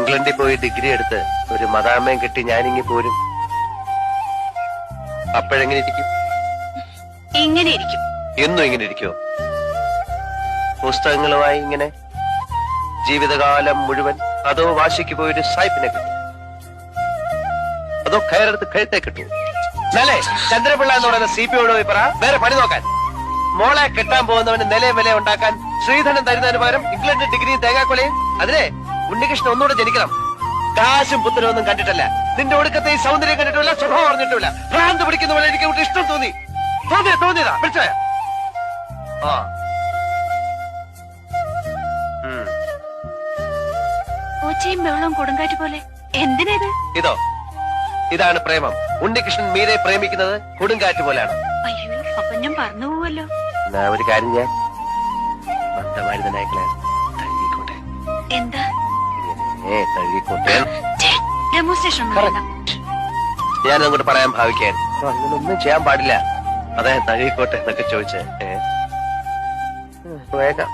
ഇംഗ്ലണ്ടിൽ പോയി ഡിഗ്രി എടുത്ത് ഒരു മതാമ്മയും കിട്ടി ഞാനിങ്ങി പോരും. അപ്പോഴെങ്ങനെ ഇരിക്കും? ഇങ്ങനെ ഇരിക്കും. എന്നും ഇങ്ങനെ ഇരിക്കോ പുസ്തകങ്ങളുമായി ഇങ്ങനെ ജീവിതകാലം മുഴുവൻ അതോ വാശിക്ക് പോയൊരു സായിപ്പിനെ കിട്ടും? അതോ കയറെടുത്ത് കഴുത്തെ കിട്ടും? നല്ലേ ചന്ദ്രപിള്ള എന്ന് പറയുന്ന സി പി ഓട് പോയി പറ വേറെ പണി നോക്കാൻ. മോളെ കെട്ടാൻ പോകുന്നവന് നിലയും വില ഉണ്ടാക്കാൻ ശ്രീധരൻ തരുന്നതിന് പകരം ഇംഗ്ലണ്ട് ഡിഗ്രി തേങ്ങാക്കൊലയും? അതിനെ ഉണ്ണികൃഷ്ണൻ ഒന്നുകൂടെ ജനിക്കണം. കാശും പുത്തനും ഒന്നും കണ്ടിട്ടല്ല. നിന്റെ ഒടുക്കത്തെ ഈ സൗന്ദര്യം കണ്ടിട്ടില്ല സ്വഭാവം അറിഞ്ഞിട്ടില്ല ഭ്രാന്ത് പിടിക്കുന്ന പോലെ എനിക്ക് ഇവിടെ ഇഷ്ടം തോന്നി. തോന്നിയ തോന്നിയതാ? പിടിച്ചോയാ ആ. ഉം. ഒച്ചയും ബഹളവും കൊടുങ്കാറ്റ് പോലെ. എന്തിനേത്? ഇതോ. ഇതാണ് പ്രേമം. ഉണ്ണികൃഷ്ണൻ മീരെ പ്രേമിക്കുന്നത് കൊടുങ്കാറ്റ് പോലെയാണ് അയ്യോ അപ്പൊ ഞാൻ പറഞ്ഞു പോവല്ലോ ഒരു കാര്യം ഞാൻ മന്ദമാരുതനായിക്കളെ എന്താ? ഡെമോൺസ്ട്രേഷൻ ഞാൻ അങ്ങോട്ട് പറയാൻ ഭാവിക്കാൻ അങ്ങനൊന്നും ചെയ്യാൻ പാടില്ല. അതെ തകയിക്കോട്ടെ എന്നൊക്കെ ചോദിച്ചേ വേഗം.